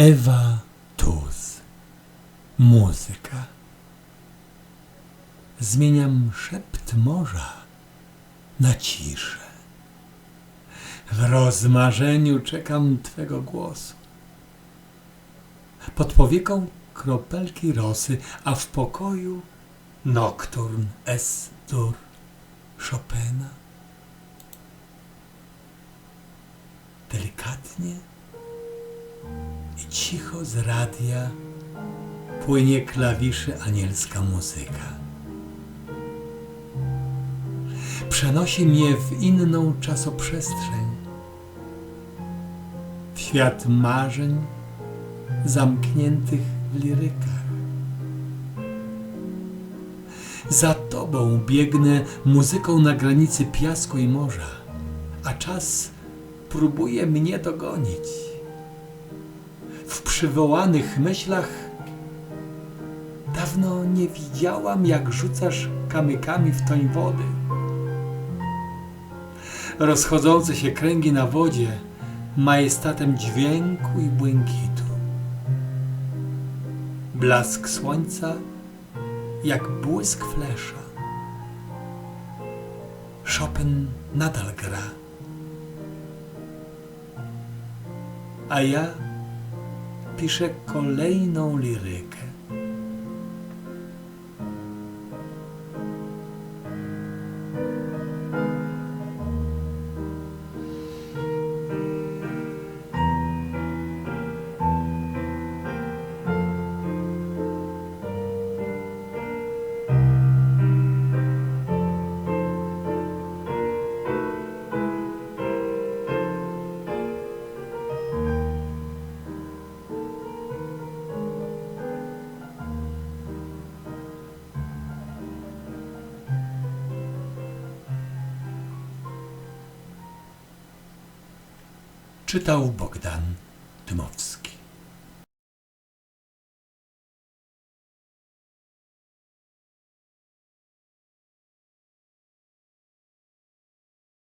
Ewa Tuz. Muzyka. Zmieniam szept morza na ciszę. W rozmarzeniu czekam Twego głosu. Pod powieką kropelki rosy, a w pokoju nokturn S-dur Chopina. Delikatnie cicho z radia płynie klawiszy anielska muzyka. Przenosi mnie w inną czasoprzestrzeń, w świat marzeń zamkniętych w lirykach. Za tobą biegnę muzyką na granicy piasku i morza, a czas próbuje mnie dogonić. Przywołanych myślach dawno nie widziałam, jak rzucasz kamykami w toń wody. Rozchodzące się kręgi na wodzie majestatem dźwięku i błękitu. Blask słońca jak błysk flesza. Chopin nadal gra. A ja piszę kolejną lirykę. Czytał Bogdan Dymowski.